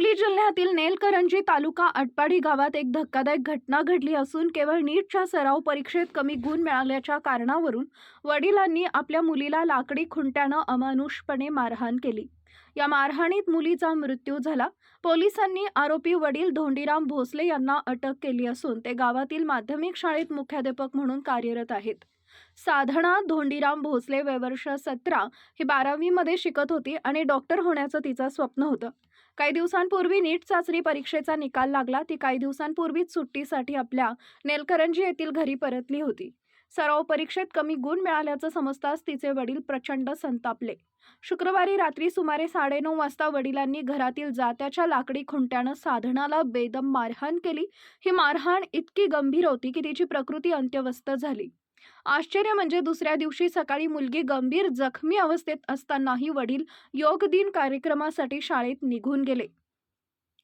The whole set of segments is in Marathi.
सांगली जिल्ह्यातील नेलकरंजी तालुका आटपाडी गावात एक धक्कादायक घटना घडली असून केवळ नीटच्या सराव परीक्षेत कमी गुण मिळाल्याच्या कारणावरून वडिलांनी आपल्या मुलीला लाकडी खुंट्यानं अमानुषपणे मारहाण केली. या मारहाणीत मुलीचा मृत्यू झाला. पोलिसांनी आरोपी वडील धोंडीराम भोसले यांना अटक केली असून ते गावातील माध्यमिक शाळेत मुख्याध्यापक म्हणून कार्यरत आहेत. साधना धोंडीराम भोसले वयवर्ष सतरा ही बारावीमध्ये शिकत होती आणि डॉक्टर होण्याचं तिचं स्वप्न होतं. काही दिवसांपूर्वी नीट चाचणी परीक्षेचा निकाल लागला. ती काही दिवसांपूर्वीच सुट्टीसाठी आपल्या नेलकरंजी येथील घरी परतली होती. सराव परीक्षेत कमी गुण मिळाल्याचं समजताच तिचे वडील प्रचंड संतापले. शुक्रवारी रात्री सुमारे साडेनऊ वाजता वडिलांनी घरातील जात्याच्या लाकडी खुंट्यानं साधनाला बेदम मारहाण केली. ही मारहाण इतकी गंभीर होती की तिची प्रकृती अंत्यवस्थ झाली. आश्चर्य म्हणजे दुसऱ्या दिवशी सकाळी मुलगी गंभीर जखमी अवस्थेत असतानाही वडील योग दिन कार्यक्रमासाठी शाळेत निघून गेले.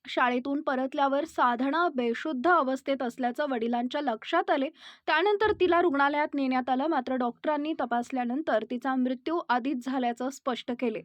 शाळेतून परतल्यावर साधना बेशुद्ध अवस्थेत असल्याचं वडिलांच्या लक्षात आले. त्यानंतर तिला रुग्णालयात नेण्यात आलं. मात्र डॉक्टरांनी तपासल्यानंतर तिचा मृत्यू आधीच झाल्याचं स्पष्ट केले.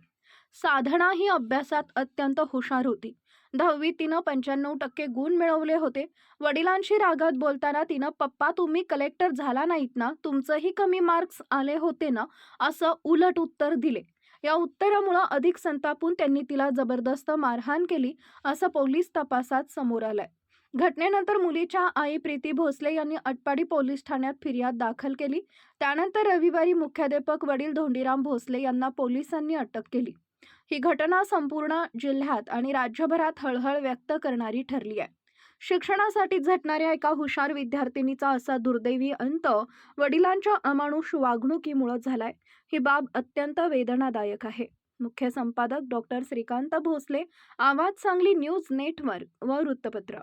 साधना ही अभ्यासात अत्यंत हुशार होती. दहावीत तिनं पंच्याण्णव टक्के गुण मिळवले होते. वडिलांशी रागात बोलताना तिनं पप्पा तुम्ही कलेक्टर झाला नाहीत ना? तुमचंही कमी मार्क्स आले होते ना? असं उलट उत्तर दिले. या उत्तरामुळं अधिक संतापून त्यांनी तिला जबरदस्त मारहाण केली असं पोलीस तपासात समोर आलंय. घटनेनंतर मुलीच्या आई प्रीती भोसले यांनी अटपाडी पोलीस ठाण्यात फिर्याद दाखल केली. त्यानंतर रविवारी मुख्याध्यापक वडील धोंडीराम भोसले यांना पोलिसांनी अटक केली. ही घटना संपूर्ण जिल्ह्यात आणि राज्यभरात हळहळ व्यक्त करणारी ठरली आहे. शिक्षणासाठी झटणाऱ्या एका हुशार विद्यार्थिनीचा असा दुर्दैवी अंत वडिलांच्या अमानुष वागणुकीमुळे झालाय. ही बाब अत्यंत वेदनादायक आहे. मुख्य संपादक डॉक्टर श्रीकांत भोसले आवाज सांगली न्यूज नेटवर्क व वृत्तपत्र.